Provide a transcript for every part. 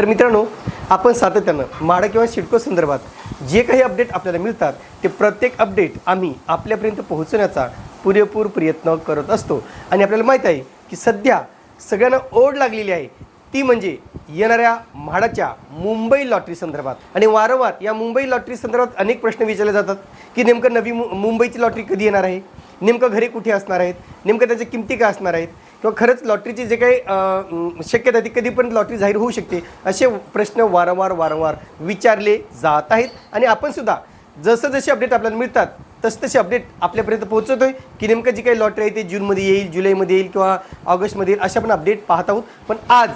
तर मित्रांनो आपण सातत्यानं म्हाडा किंवा सिडको संदर्भात जे काही अपडेट आपल्याला मिळतात ते प्रत्येक अपडेट आम्ही आपल्यापर्यंत पोहोचवण्याचा पुरेपूर प्रयत्न करत असतो. आणि आपल्याला माहीत आहे की सध्या सगळ्यांना ओढ लागलेली आहे ती म्हणजे येणाऱ्या म्हाडाच्या मुंबई लॉटरी संदर्भात. आणि वारंवार या मुंबई लॉटरी संदर्भात अनेक प्रश्न विचारले जातात की नेमकं नवी मु मुंबईची लॉटरी कधी येणार आहे? नेमकं घरे कुठे असणार आहेत? नेमकं त्याच्या किमती काय असणार आहेत? किंवा खरंच लॉटरीची जे काही शक्यता ती ती कधीपर्यंत लॉटरी जाहीर होऊ शकते. असे प्रश्न वारंवार वारंवार विचारले जात आहेत. आणि आपण सुद्धा जसं जसे अपडेट आपल्याला मिळतात तस तसे अपडेट आपल्यापर्यंत पोहोचवतोय की नेमकं जी काही लॉटरी आहे ते जूनमध्ये येईल जुलैमध्ये येईल किंवा ऑगस्टमध्ये येईल अशा पण अपडेट पाहत आहोत. पण आज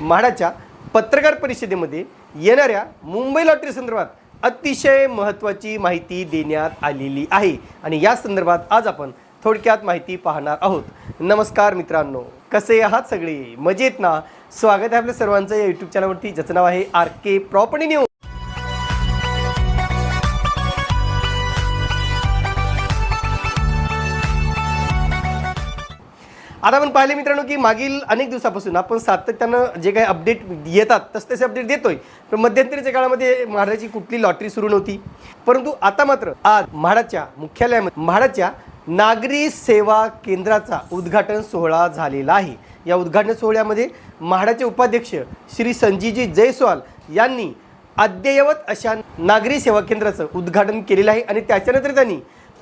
म्हाडाच्या पत्रकार परिषदेमध्ये येणाऱ्या मुंबई लॉटरी संदर्भात अतिशय महत्त्वाची माहिती देण्यात आलेली आहे. आणि या संदर्भात आज आपण थोडक्यात माहिती पाहणार आहोत. नमस्कार मित्रांनो कसे आहात सगळे? मजेत ना? स्वागत आहे आपल्या सर्वांचं या यूट्यूब चॅनलवरती ज्याचं नाव आहे आर के प्रॉपर्टी न्यूज. आता आपण पाहिले मित्रांनो की मागील अनेक दिवसापासून आपण सातत्यानं जे काही अपडेट येतात तस तसे अपडेट देतोय. पण मध्यंतरीच्या काळामध्ये म्हाडाची कुठली लॉटरी सुरू नव्हती. परंतु आता मात्र आज म्हाडाच्या मुख्यालयामध्ये म्हाडाच्या नागरी सेवा केंद्राचा उद्घाटन सोहळा झालेला आहे. या उद्घाटन सोहळ्यामध्ये म्हाडाचे उपाध्यक्ष श्री संजीजी जयस्वाल यांनी अद्ययावत अशा नागरी सेवा केंद्राचं उद्घाटन केलेलं आहे आणि त्याच्यानंतर त्यांनी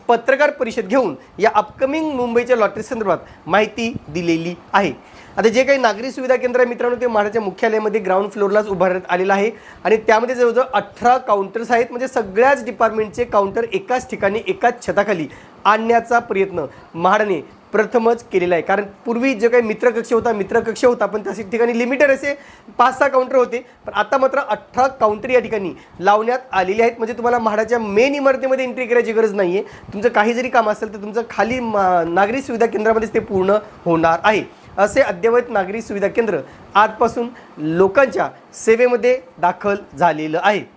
पत्रकार परिषद घेऊन या अपकमिंग मुंबईच्या लॉटरी संदर्भात माहिती दिलेली आहे. आता जे काही नागरी सुविधा केंद्र आहे मित्रांनो ते म्हाडाच्या मुख्यालयामध्ये ग्राउंड फ्लोअरलाच उभारण्यात आलेलं आहे आणि त्यामध्ये जवळजवळ अठरा काउंटर्स आहेत. म्हणजे सगळ्याच डिपार्टमेंटचे काउंटर एकाच ठिकाणी एकाच छताखाली आणण्याचा प्रयत्न म्हाडाने प्रथमच केलेला आहे. कारण पूर्वी जे काही मित्रकक्ष होता मित्रकक्ष होता पण त्या ठिकाणी लिमिटेड असे पाच सहा काउंटर होते. पण आता मात्र अठरा काउंटर या ठिकाणी लावण्यात आलेले आहेत. म्हणजे तुम्हाला म्हाडाच्या मेन इमारतीमध्ये एंट्री करायची गरज नाही आहे तुमचं काही जरी काम असेल तर तुमचं खाली मा- नागरी सुविधा केंद्रामध्येच ते पूर्ण होणार आहे. असे अद्ययावत नागरी सुविधा केंद्र आजपासून लोकांच्या सेवेमध्ये दाखल झालेलं आहे.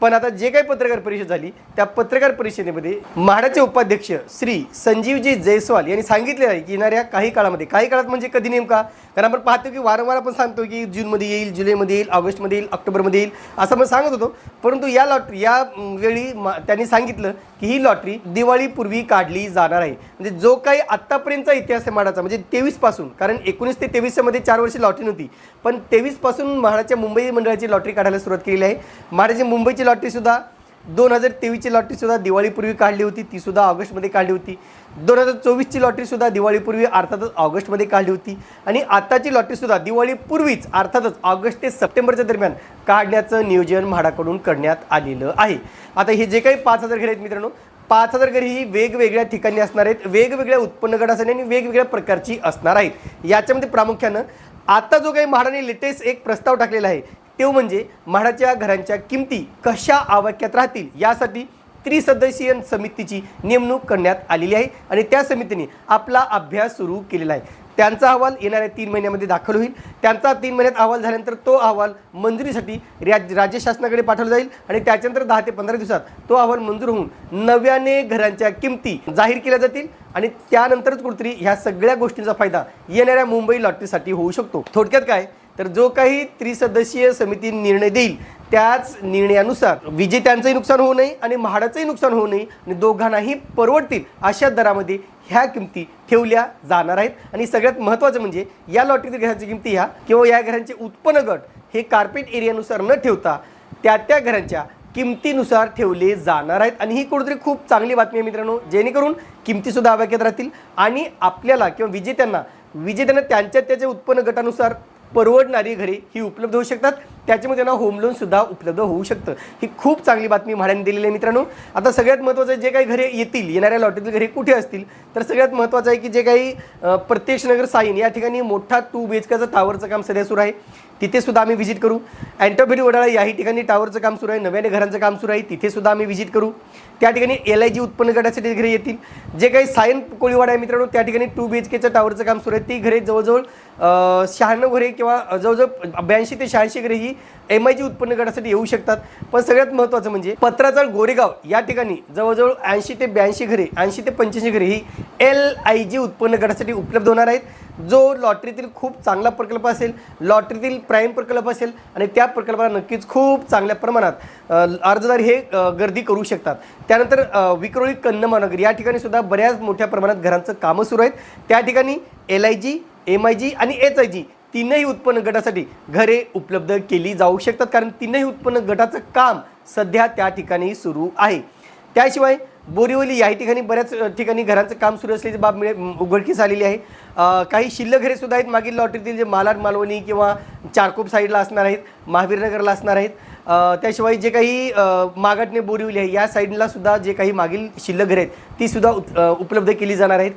पण आता जे काही पत्रकार परिषद झाली त्या पत्रकार परिषदेमध्ये म्हाडाचे उपाध्यक्ष श्री संजीवजी जयस्वाल यांनी सांगितले आहे की येणाऱ्या काही काळामध्ये काही काळात म्हणजे कधी नेमका? कारण आपण पाहतो की वारंवार आपण सांगतो की जूनमध्ये येईल जुलैमध्ये येईल ऑगस्टमध्ये येईल ऑक्टोबरमध्ये येईल असं आपण सांगत होतो. परंतु या लॉटरी या वेळी मा- त्यांनी सांगितलं की ही लॉटरी दिवाळीपूर्वी काढली जाणार आहे. म्हणजे जो काही आत्तापर्यंतचा इतिहास आहे म्हाडाचा म्हणजे तेवीसपासून कारण एकोणीस ते तेवीसमध्ये चार वर्षी लॉटरी नव्हती. पण तेवीसपासून म्हाडाच्या मुंबई मंडळाची लॉटरी काढायला सुरुवात केलेली आहे. म्हाडाची मुंबईची लॉटरीसुद्धा दोन हजार तेवीसची लॉटरीसुद्धा दिवाळीपूर्वी काढली होती तीसुद्धा ऑगस्टमध्ये काढली होती. दोन हजार चोवीसची लॉटरीसुद्धा दिवाळीपूर्वी अर्थातच ऑगस्टमध्ये काढली होती. आणि आताची लॉटरीसुद्धा दिवाळीपूर्वीच अर्थातच ऑगस्ट ते सप्टेंबरच्या दरम्यान काढण्याचं नियोजन म्हाडाकडून करण्यात आलेलं आहे. आता हे जे काही पाच हजार घरे आहेत मित्रांनो पाच हजार घरे ही वेगवेगळ्या ठिकाणी असणार आहेत वेगवेगळ्या उत्पन्न गटासाठी आणि वेगवेगळ्या प्रकारची असणार आहेत. याच्यामध्ये प्रामुख्यानं आता जो काही म्हाडाने लेटेस्ट एक प्रस्ताव टाकलेला आहे तो म्हणजे म्हाडाच्या घरांच्या किमती कशा आवाक्यात राहतील यासाठी त्रिसदस्यीय समितीची नेमणूक करण्यात आलेली आहे आणि त्या समितीने आपला अभ्यास सुरू केलेला आहे. त्यांचा अहवाल येणाऱ्या तीन महिन्यामध्ये दाखल होईल. त्यांचा तीन महिन्यात अहवाल झाल्यानंतर तो अहवाल मंजुरीसाठी राज राज्य शासनाकडे पाठवला जाईल आणि त्याच्यानंतर दहा ते पंधरा दिवसात तो अहवाल मंजूर होऊन नव्याने घरांच्या किमती जाहीर केल्या जातील आणि त्यानंतरच कुठेतरी ह्या सगळ्या गोष्टींचा फायदा येणाऱ्या मुंबई लॉटरीसाठी होऊ शकतो. थोडक्यात काय? तर जो काही त्रिसदस्यीय समिती निर्णय देईल त्याच निर्णयानुसार विजेत्यांचंही नुकसान होऊ नये आणि म्हाडाचंही नुकसान होऊ नये आणि दोघांनाही परवडतील अशा दरामध्ये ह्या किमती ठेवल्या जाणार आहेत. आणि सगळ्यात महत्त्वाचं म्हणजे या लॉटरीतील घरांची किमती ह्या किंवा या घरांचे उत्पन्न गट हे कार्पेट एरियानुसार न ठेवता त्या त्या घरांच्या किमतीनुसार ठेवले जाणार आहेत. आणि ही कुठेतरी खूप चांगली बातमी आहे मित्रांनो जेणेकरून किमतीसुद्धा आवाक्यात राहतील आणि आपल्याला किंवा विजेत्यांना विजेत्यांना त्यांच्या त्याच्या उत्पन्न गटानुसार परवडणारी घरे ही उपलब्ध होऊ शकतात. त्याच्यामुळे त्यांना होम लोनसुद्धा उपलब्ध होऊ शकतं. ही खूप चांगली बातमी भाड्याने दिलेली आहे मित्रांनो. आता सगळ्यात महत्त्वाचं आहे जे काही घरे येतील येणाऱ्या लॉटरीतील घरे कुठे असतील तर सगळ्यात महत्त्वाचं आहे की जे काही प्रत्यक्षनगर नगर साईन या ठिकाणी मोठा टू बी एच केचं टावरचं काम सध्या सुरू आहे. तिथे सुद्धा आम्ही व्हिजिट करू. अँटोबिली वडाळा याही ठिकाणी टावरचं काम सुरू आहे. नव्याने घरांचं काम सुरू आहे. तिथे सुद्धा आम्ही व्हिजिट करू. त्या ठिकाणी एल आय जी उत्पन्न गटासाठी घरे येतील. जे काही सायन कोळीवाडा आहे मित्रांनो त्या ठिकाणी टू बी एच केचं टावरचं काम सुरू आहे. ती घरे जवळजवळ शहाण्णव घरे किंवा जवळजवळ ब्याऐंशी ते शहाऐंशी घरे ही एम आय जी उत्पन्न गटासाठी येऊ शकतात. पण सगळ्यात महत्त्वाचं म्हणजे पत्राचाळ गोरेगाव या ठिकाणी जवळजवळ ऐंशी ते ब्याऐंशी घरे ऐंशी ते पंच्याऐंशी घरे ही एल आय जी उत्पन्न गटासाठी उपलब्ध होणार आहेत. जो लॉटरीतील खूप चांगला प्रकल्प असेल लॉटरीतील प्राईम प्रकल्प असेल आणि त्या प्रकल्पाला नक्कीच खूप चांगल्या प्रमाणात अर्जदार हे गर्दी करू शकतात. त्यानंतर विक्रोळी कन्नमानगर या ठिकाणी सुद्धा बऱ्याच मोठ्या प्रमाणात घरांचं कामं सुरू आहेत. त्या ठिकाणी L I G M I G आणि एच आय जी तीनही उत्पन्न गटासाठी घरे उपलब्ध केली जाऊ शकतात कारण तीनही उत्पन्न गटाचं काम सध्या त्या ठिकाणी सुरू आहे. त्याशिवाय बोरिवली या ठिकाणी बऱ्याच ठिकाणी घरांचं काम सुरू असल्याची बाब मिळे उघडकीस आलेली आहे. काही शिल्लक घरे सुद्धा आहेत. मागील लॉटरीतील जे मालाड मालवणी किंवा चारकोप साईडला असणार आहेत महावीरनगरला असणार आहेत. त्याशिवाय जे काही अ, मागाटणे बोरिवली आहे या साईडला सुद्धा जे काही मागील शिल्लक घरे आहेत ती सुद्धा उपलब्ध केली जाणार आहेत.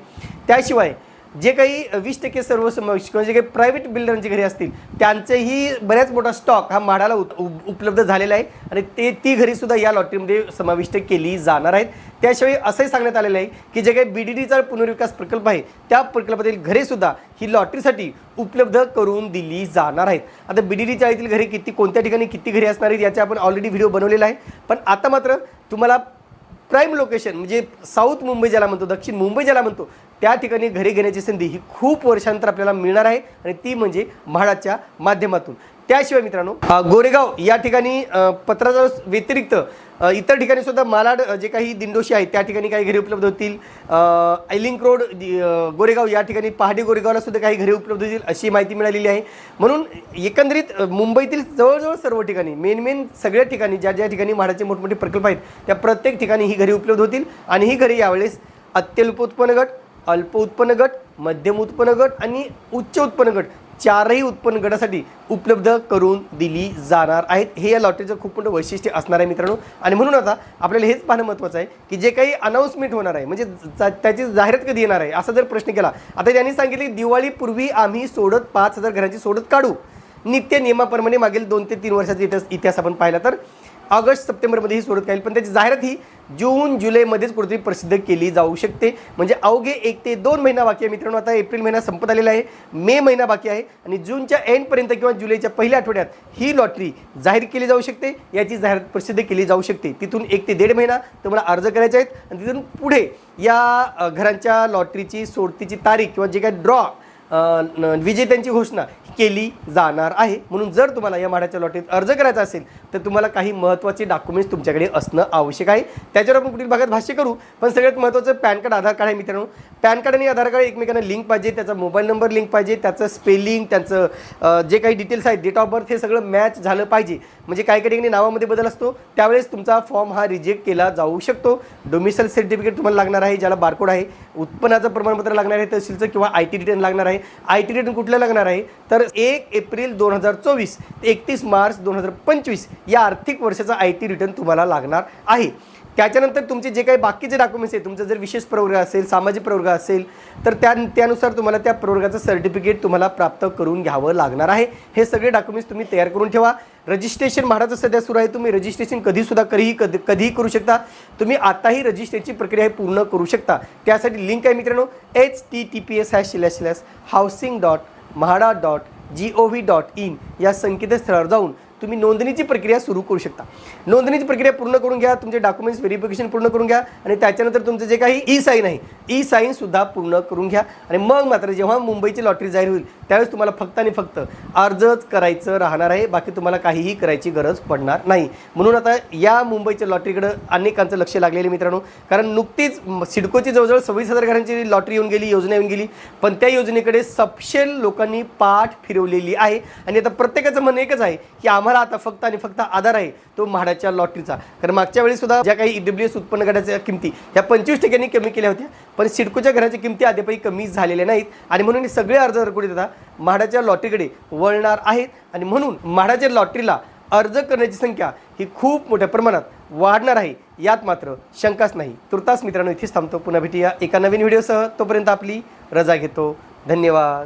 त्याशिवाय जे काही वीस टक्के सर्वसमावेश किंवा जे काही प्रायव्हेट बिल्डरांची घरे असतील त्यांचेही बऱ्याच मोठा स्टॉक हा म्हाडाला उत- उप- उपलब्ध झालेला आहे. आणि ते ती घरीसुद्धा या लॉटरीमध्ये समाविष्ट केली जाणार आहेत. त्याशिवाय असंही सांगण्यात आलेलं आहे की जे काही बी डी डीचा पुनर्विकास प्रकल्प आहे त्या प्रकल्पातील घरेसुद्धा ही लॉटरीसाठी उपलब्ध करून दिली जाणार आहेत. आता बी डी डीच्या येथील घरे किती कोणत्या ठिकाणी किती घरी असणार आहेत याचा आपण ऑलरेडी व्हिडिओ बनवलेला आहे. पण आता मात्र तुम्हाला प्राईम लोकेशन म्हणजे साऊथ मुंबई ज्याला म्हणतो दक्षिण मुंबई ज्याला म्हणतो त्या ठिकाणी घरी घेण्याची संधी ही खूप वर्षांतर आपल्याला मिळणार आहे. आणि ती म्हणजे म्हाडाच्या माध्यमातून. त्याशिवाय मित्रांनो गोरेगाव या ठिकाणी पत्राचा व्यतिरिक्त इतर ठिकाणी सुद्धा मालाड जे काही दिंडोशी आहेत त्या ठिकाणी काही घरे उपलब्ध होतील. आयलिंक रोड गोरेगाव या ठिकाणी पहाडी गोरेगावला सुद्धा काही घरे उपलब्ध होतील अशी माहिती मिळालेली आहे. म्हणून एकंदरीत मुंबईतील जवळजवळ सर्व ठिकाणी मेन मेन सगळ्या ठिकाणी ज्या ज्या ठिकाणी म्हाडाचे मोठमोठे प्रकल्प आहेत त्या प्रत्येक ठिकाणी ही घरे उपलब्ध होतील. आणि ही घरे यावेळेस अत्यल्प उत्पन्न गट अल्प उत्पन्न गट मध्यम उत्पन्न गट आणि उच्च उत्पन्न गट चारही उत्पन्न गटासाठी उपलब्ध करून दिली जाणार आहेत. हे या लॉटरीचं खूप मोठं वैशिष्ट्य असणार आहे मित्रांनो. आणि म्हणून आता आपल्याला हेच पाहणं महत्त्वाचं आहे की जे काही अनाऊन्समेंट होणार आहे म्हणजे जा- त्याची जाहिरात कधी येणार आहे असा जर प्रश्न केला. आता त्यांनी सांगितले दिवाळीपूर्वी आम्ही सोडत पाच हजार घरांची सोडत काढू. नित्य नियमाप्रमाणे मागील दोन ते तीन वर्षाचा इतिहास इतिहास आपण पाहिला तर ऑगस्ट सप्टेंबरमध्ये ही सोडत राहील पण त्याची जाहिरात ही जून जुलैमध्येच कुठेतरी प्रसिद्ध केली जाऊ शकते. म्हणजे अवघे एक ते दोन महिना बाकी आहे. मित्रांनो आता एप्रिल महिना संपत आलेला आहे. मे महिना बाकी आहे. आणि जूनच्या एंडपर्यंत किंवा जुलैच्या पहिल्या आठवड्यात ही लॉटरी जाहीर केली जाऊ शकते. याची जाहिरात प्रसिद्ध केली जाऊ शकते. तिथून एक ते दीड महिना तुम्हाला अर्ज करायचे आहेत. आणि तिथून पुढे या घरांच्या लॉटरीची सोडतीची तारीख किंवा जे काही ड्रॉ विजेत्यांची घोषणा केली जाणार आहे. म्हणून जर तुम्हाला या म्हाडाच्या लॉटरीत अर्ज करायचा असेल तर तुम्हाला काही महत्त्वाचे डॉक्युमेंट्स तुमच्याकडे असणं आवश्यक आहे. त्याच्यावर आपण पुढील भागात भाष्य करू. पण सगळ्यात महत्त्वाचं पॅन कार्ड आधार कार्ड आहे मित्रांनो. पॅन कार्ड आणि आधार कार्ड एकमेकांना लिंक पाहिजे त्याचा मोबाईल नंबर लिंक पाहिजे त्याचं स्पेलिंग त्याचं जे काही डिटेल्स आहेत डेट ऑफ बर्थ हे सगळं मॅच झालं पाहिजे. म्हणजे काही काही ठिकाणी नावामध्ये बदल असतो. त्यावेळेस तुमचा फॉर्म हा रिजेक्ट केला जाऊ शकतो. डोमिसल सर्टिफिकेट तुम्हाला लागणार आहे ज्याला बारकोड आहे. उत्पन्नाचं प्रमाणपत्र लागणार आहे तहसीलचं किंवा आय टी रिटर्न लागणार आहे. आय टी रिटर्न कुठलं लागणार आहे? तर एक एप्रिल दोन हजार चोवीस ते एकतीस मार्च दोन हजार पंचवीस या आर्थिक वर्षाचा आय टी रिटर्न तुम्हाला लागणार आहे. त्याच्यानंतर तुमचे जे काही बाकीचे डॉक्युमेंट्स आहेत तुमचा जर विशेष प्रवर्ग असेल सामाजिक प्रवर्ग असेल तर त्या त्यानुसार तुम्हाला त्या प्रवर्गाचं सर्टिफिकेट तुम्हाला प्राप्त करून घ्यावं लागणार आहे. हे सगळे डॉक्युमेंट्स तुम्ही तयार करून ठेवा. रजिस्ट्रेशन महाराज सध्या सुरू आहे. तुम्ही रजिस्ट्रेशन कधीसुद्धा कधीही कधी कधीही करू शकता. तुम्ही आताही रजिस्ट्रेशनची प्रक्रिया पूर्ण करू शकता. त्यासाठी लिंक आहे मित्रांनो H T T P S hash slash slash housing dot MHADA dot G O V dot in या संकेतस्थळावर जाऊन तुम्ही नोंदणीची प्रक्रिया सुरू करू शकता. नोंदणीची प्रक्रिया पूर्ण करून घ्या. तुमचे डॉक्युमेंट्स व्हेरिफिकेशन पूर्ण करून घ्या. आणि त्याच्यानंतर तुमचं जे काही ई साईन आहे ई साईनसुद्धा पूर्ण करून घ्या. आणि मग मात्र जेव्हा मुंबईची लॉटरी जाहीर होईल त्यावेळेस तुम्हाला फक्त आणि फक्त अर्जच करायचं राहणार आहे. बाकी तुम्हाला काहीही करायची गरज पडणार नाही. म्हणून आता या मुंबईच्या लॉटरीकडं अनेकांचं लक्ष लागलेलं मित्रांनो. कारण नुकतीच सिडकोची जवळजवळ सव्वीस हजार घरांची लॉटरी येऊन गेली योजना येऊन गेली. पण त्या योजनेकडे सपशेल लोकांनी पाठ फिरवलेली आहे. आणि आता प्रत्येकाचं म्हणणं एकच आहे की आम्हाला आता फक्त आणि फक्त आधार आहे तो म्हाडाच्या लॉटरीचा. कारण मागच्या वेळी सुद्धा ज्या काही ईडब्ल्यू एस उत्पन्न गटाच्या किमती ह्या पंचवीस टक्क्यांनी कमी केल्या होत्या. पण सिडकोच्या घराच्या किमती अद्यापही कमी झालेल्या नाहीत. आणि म्हणून हे सगळे अर्जदार कुठे आता म्हाडाच्या लॉटरीकडे वळणार आहेत. आणि म्हणून म्हाडाच्या लॉटरीला अर्ज करण्याची संख्या ही खूप मोठ्या प्रमाणात वाढणार आहे. यात मात्र शंकाच नाही. तुर्तास मित्रांनो इथेच थांबतो. पुन्हा भेटूया एका नवीन व्हिडिओसह. तोपर्यंत आपली रजा घेतो. धन्यवाद.